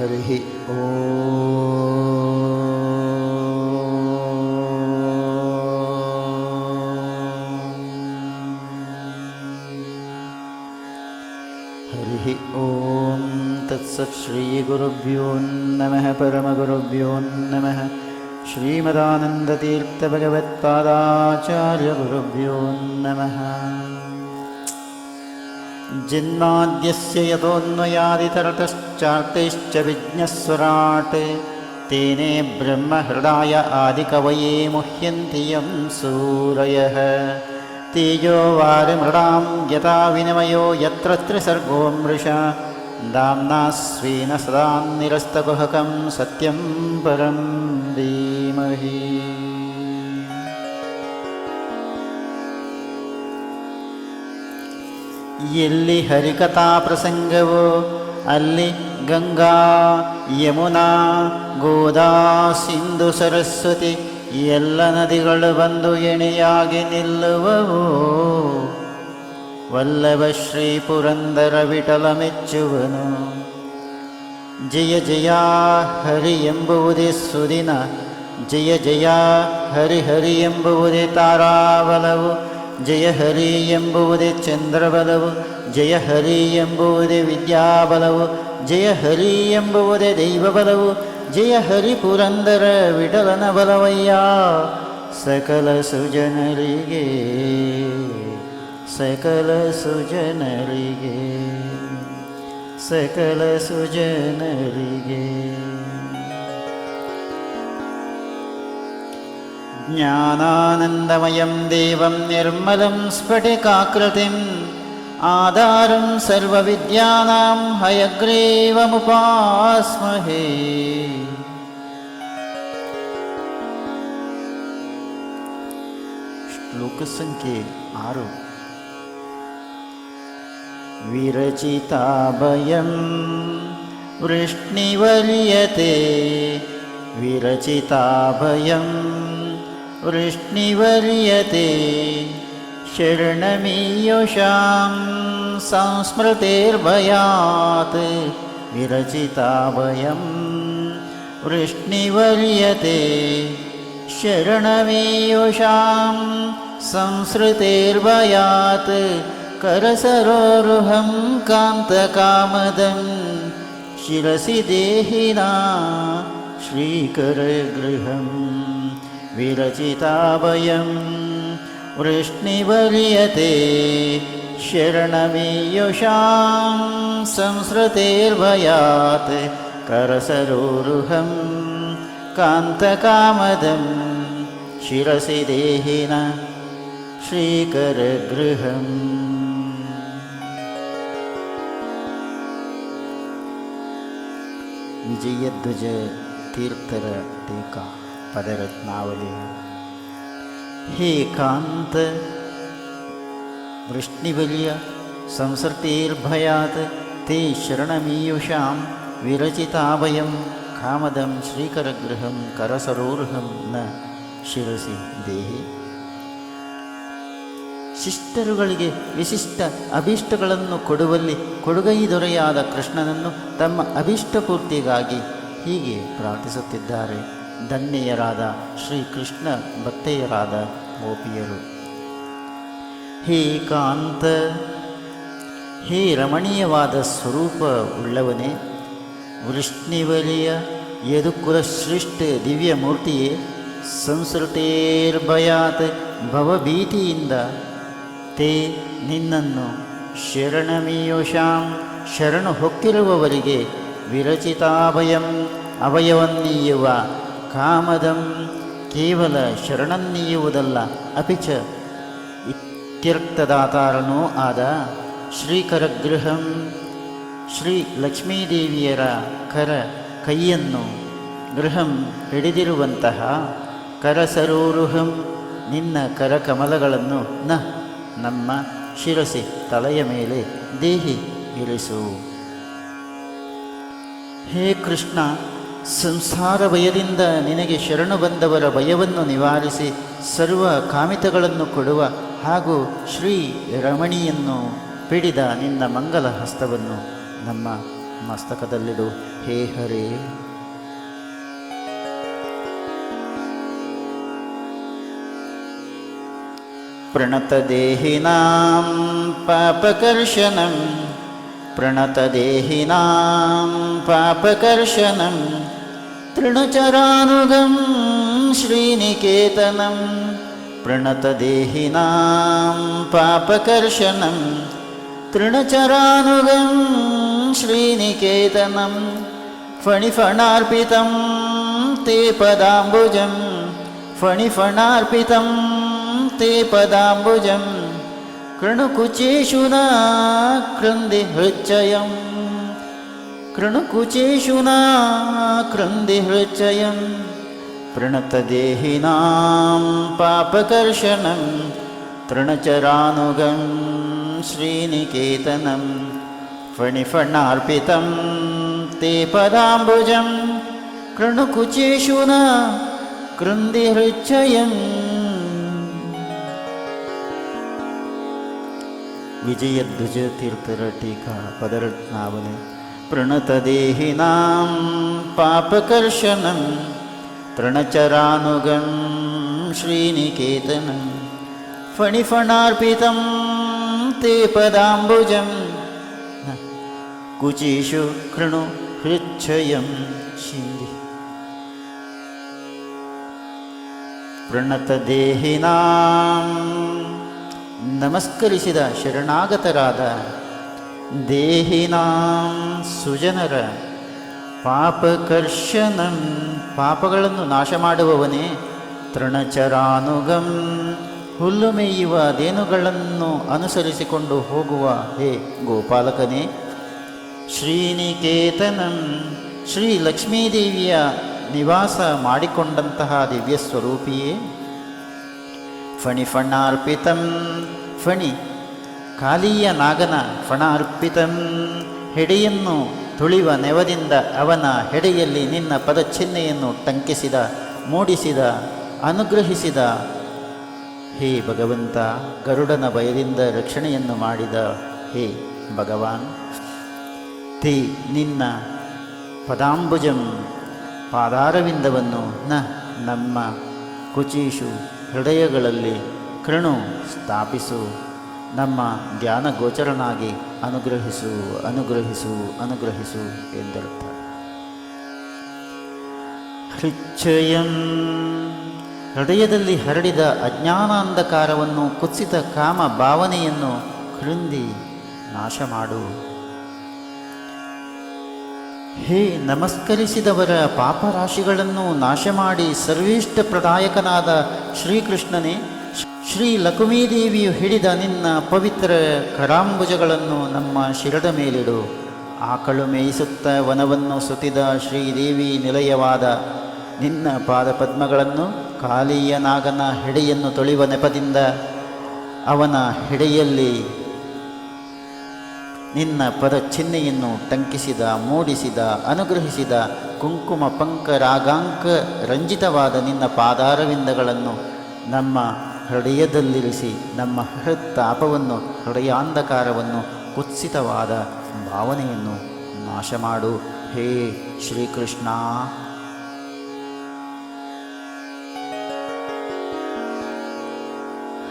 हरिः हरिः ॐ तत्सत् नमः परमगुरुभ्यो नमः। श्रीमदानन्दतीर्थभगवत्पादाचार्यगुरुभ्यो नमः जन्माद्यस्य यतोऽन्वयादितरतश्चार्तैश्च विज्ञस्वराट् तेने ब्रह्महृदाय आदिकवये मुह्यन्ति यं सूरयः। तेजो वारिमृडां यथा विनिमयो यत्र त्रिसर्गो मृषा। दाम्ना स्वेन सदा निरस्तकुहकं सत्यं परं धीमहि ಎಲ್ಲಿ ಹರಿಕಥಾ ಪ್ರಸಂಗವೋ, ಅಲ್ಲಿ ಗಂಗಾ, ಯಮುನಾ, ಗೋದಾ, ಸಿಂಧು, ಸರಸ್ವತಿ ಎಲ್ಲ ನದಿಗಳು ಬಂದು ಎಣೆಯಾಗಿ ನಿಲ್ಲುವವು. ವಲ್ಲಭ ಶ್ರೀ ಪುರಂದರ ವಿಠಲ ಮೆಚ್ಚುವನು. ಜಯ ಜಯ ಹರಿ ಎಂಬುವುದೇ ಸುದಿನ, ಜಯ ಜಯ ಹರಿ ಹರಿ ಎಂಬುವುದೇ ತಾರಾಬಲವು. ಜಯ ಹರಿ ಎಂಬುವುದೇ ಚಂದ್ರಬಲವು ಜಯಹರಿ ಎಂಬುವುದೇ ವಿದ್ಯಾಬಲವು ಜಯಹರಿ ಎಂಬುವುದೇ ದೈವಬಲವು ಜಯಹರಿ ಪುರಂದರ ವಿಡಲನ ಬಲವಯ್ಯ. ಸಕಲ ಸುಜನರಿಗೆ ಸಕಲ ಸುಜನರಿಗೆ ಸಕಲ ಸುಜನರಿಗೆ. ज्ञानानन्दमयं देवं निर्मलं स्फटिकाकृतिम् आधारं सर्वविद्यानां हयग्रीवमुपास्महे। श्लोकसङ्ख्ये आरु। विरचिताभयं वृष्णिवर्यते। विरचिताभयं वृष्णिवर्यते। शरणमीयुषां संस्मृतेर्भयात्। विरचिताभयं वृष्णिवर्यते। शरणमीयुषां संसृतेर्भयात् करसरोरुहं कान्तकामदं शिरसि देहिना विरचिता वयं। वृष्णिभ्रियते शरणमीयुषां संसृतेर्भयात्। करसरोरुहं कान्तकामदं शिरसि देहिन श्रीकरगृहम्। विजयध्वज तीर्थर टीका ಪದರತ್ನಾವಳಿ. ಹೇ ಕಾಂತ, ವೃಷ್ಣಿಬಲಿಯ ಸಂಸರ್ತಿರ್ಭಯಾತ್ ತೇ ಶರಣಮೀಯುಷಾಂ, ವಿರಚಿತಾಭಯಂ, ಕಾಮದಂ ಶ್ರೀಕರಗೃಹಂ, ಕರಸರೋರ್ಹಂ ನ ಶಿರಸಿ ದೇಹಿ. ಶಿಷ್ಟರುಗಳಿಗೆ ವಿಶಿಷ್ಟ ಅಭೀಷ್ಟಗಳನ್ನು ಕೊಡುವಲ್ಲಿ ಕೊಡುಗೈ ದೊರೆಯಾದ ಕೃಷ್ಣನನ್ನು ತಮ್ಮ ಅಭೀಷ್ಟಪೂರ್ತಿಗಾಗಿ ಹೀಗೆ ಪ್ರಾರ್ಥಿಸುತ್ತಿದ್ದಾರೆ. ಧನ್ಯೆಯರಾದ ಶ್ರೀಕೃಷ್ಣ ಭಕ್ತೆಯರಾದ ಗೋಪಿಯರು. ಹೇ ಕಾಂತ, ಹೇ ರಮಣೀಯವಾದ ಸ್ವರೂಪ ಉಳ್ಳವನೇ, ವೃಷ್ಣಿವಲಿಯ ಯದುಕುಲ ಶ್ರೇಷ್ಠ ದಿವ್ಯ ಮೂರ್ತಿಯೇ ಸಂಸೃತೇರ್ಭಯಾತ್ ಭವಭೀತಿಯಿಂದ, ತೇ ನಿನ್ನನ್ನು ಶರಣಮೀಯುಷಾಂ ಶರಣು ಹೊಕ್ಕಿರುವವರಿಗೆ ವಿರಚಿತಾಭಯಂ ಅಭಯವನ್ನೀಯುವ ಕಾಮದಂ ಕೇವಲ ಶರಣನ್ನೀಯುವುದಲ್ಲ. ಅಪಿಚ ಇತ್ಯರ್ಥದಾತಾರನೂ ಆದ ಶ್ರೀಕರಗೃಹಂ ಶ್ರೀ ಲಕ್ಷ್ಮೀದೇವಿಯರ ಕರ ಕೈಯನ್ನು ಗೃಹಂ ಹಿಡಿದಿರುವಂತಹ ಕರಸರೋರುಹಂ ನಿನ್ನ ಕರಕಮಲಗಳನ್ನು ನ ನಮ್ಮ ಶಿರಸಿ ತಲೆಯ ಮೇಲೆ ದೇಹಿ ಇರಿಸು. ಹೇ ಕೃಷ್ಣ ಸಂಸಾರ ಭಯದಿಂದ ನಿನಗೆ ಶರಣು ಬಂದವರ ಭಯವನ್ನು ನಿವಾರಿಸಿ ಸರ್ವ ಕಾಮಿತಗಳನ್ನು ಕೊಡುವ ಹಾಗೂ ಶ್ರೀ ರಮಣಿಯನ್ನು ಪಿಡಿದ ನಿನ್ನ ಮಂಗಲ ಹಸ್ತವನ್ನು ನಮ್ಮ ಮಸ್ತಕದಲ್ಲಿಡು ಹೇ ಹರೇ प्रणतदेहिनां पापकर्शनं प्रणतदेहिनां पापकर्शनं तृणचरानुगं श्रीनिकेतनं प्रणतदेहिनां पापकर्शनं तृणचरानुगं श्रीनिकेतनं फणिफणार्पितं ते पदाम्बुजं फणिफणार्पितं ते पदाम्बुजं कृणुकुचेषु न कृन्दि हृच्चयं कृणुकुचेषु न कृन्दि हृच्चयं प्रणतदेहिनां पापकर्षणं तृणचरानुगं श्रीनिकेतनं। फणिफणार्पितं ते पदाम्बुजं कृणुकुचेषु न कृन्दि हृच्चयम् विजयध्वजतीर्थिकापदरत्नावले प्रणतदेहिनां पापकर्षणं तृणचरानुगं श्रीनिकेतनं फणिफणार्पितं ते पदाम्बुजं कुचिषु कृणु हृच्छयं शिन्दि। प्रणतदेहिनां ನಮಸ್ಕರಿಸಿದ ಶರಣಾಗತರಾದ ದೇಹಿನಾಂ ಸುಜನರ ಪಾಪಕರ್ಷನ, ಪಾಪಗಳನ್ನು ನಾಶ ಮಾಡುವವನೇ ತೃಣಚರಾನುಗಂ ಹುಲ್ಲು ಮೇಯುವ ದೇನುಗಳನ್ನು ಅನುಸರಿಸಿಕೊಂಡು ಹೋಗುವ ಹೇ ಗೋಪಾಲಕನೇ, ಶ್ರೀನಿಕೇತನಂ ಶ್ರೀ ಲಕ್ಷ್ಮೀದೇವಿಯ ನಿವಾಸ ಮಾಡಿಕೊಂಡಂತಹ ದಿವ್ಯ ಸ್ವರೂಪಿಯೇ ಫಣಿ ಫಣಾರ್ಪಿತಂ, ಫಣಿ ಕಾಲಿಯ ನಾಗನ ಫಣಾರ್ಪಿತಂ. ಹೆಡೆಯನ್ನು ತುಳಿವ ನೆವದಿಂದ ಅವನ ಹೆಡೆಯಲ್ಲಿ ನಿನ್ನ ಪದಚಿಹ್ನೆಯನ್ನು ಟಂಕಿಸಿದ, ಮೂಡಿಸಿದ, ಅನುಗ್ರಹಿಸಿದ. ಹೇ ಭಗವಂತ, ಗರುಡನ ಭಯದಿಂದ ರಕ್ಷಣೆಯನ್ನು ಮಾಡಿದ ಹೇ ಭಗವಾನ್, ತಿ ನಿನ್ನ ಪದಾಂಬುಜಂ ಪಾದಾರವಿಂದವನ್ನು ನ ನಮ್ಮ ಕುಚೀಶು ಹೃದಯಗಳಲ್ಲಿ ಕೃಣು ಸ್ಥಾಪಿಸು. ನಮ್ಮ ಧ್ಯಾನ ಗೋಚರನಾಗಿ ಅನುಗ್ರಹಿಸು ಅನುಗ್ರಹಿಸು ಅನುಗ್ರಹಿಸು ಎಂದರ್ಥ. ಹೃಚ್ಛಯಂ. ಹೃದಯದಲ್ಲಿ ಹರಡಿದ ಅಜ್ಞಾನಾಂಧಕಾರವನ್ನು ಕುತ್ಸಿತ ಕಾಮ ಭಾವನೆಯನ್ನು ಕೃಂದಿ ನಾಶ ಮಾಡು ಹೇ, ನಮಸ್ಕರಿಸಿದವರ ಪಾಪರಾಶಿಗಳನ್ನು ನಾಶ ಮಾಡಿ ಸರ್ವೇಷ್ಟ ಪ್ರದಾಯಕನಾದ ಶ್ರೀಕೃಷ್ಣನೇ, ಶ್ರೀ ಲಕ್ಷ್ಮೀದೇವಿಯು ಹಿಡಿದ ನಿನ್ನ ಪವಿತ್ರ ಕರಾಂಬುಜಗಳನ್ನು ನಮ್ಮ ಶಿರದ ಮೇಲಿಡು. ಆಕಳು ಮೇಯಿಸುತ್ತ ವನವನ್ನು ಸುತ್ತಿದ ಶ್ರೀದೇವಿ ನಿಲಯವಾದ ನಿನ್ನ ಪಾದಪದ್ಮಗಳನ್ನು ಕಾಲಿಯ ನಾಗನ ಹೆಡೆಯನ್ನು ತೊಳೆಯುವ ನೆಪದಿಂದ ಅವನ ಹೆಡೆಯಲ್ಲಿ ನಿನ್ನ ಪದ ಚಿಹ್ನೆಯನ್ನು ಟಂಕಿಸಿದ, ಮೂಡಿಸಿದ, ಅನುಗ್ರಹಿಸಿದ ಕುಂಕುಮ ಪಂಕ ರಾಗಾಂಕ ರಂಜಿತವಾದ ನಿನ್ನ ಪಾದಾರವಿಂದಗಳನ್ನು ನಮ್ಮ ಹೃದಯದಲ್ಲಿರಿಸಿ, ನಮ್ಮ ಹೃತ್ತಾಪವನ್ನು, ಹೃದಯಾಂಧಕಾರವನ್ನು ಕುತ್ಸಿತವಾದ ಭಾವನೆಯನ್ನು ನಾಶ ಮಾಡು ಹೇ ಶ್ರೀಕೃಷ್ಣ.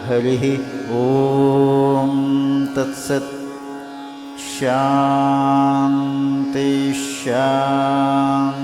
ಹರಿ ಓಂ ತತ್ಸತ್. शान्ति शान्ति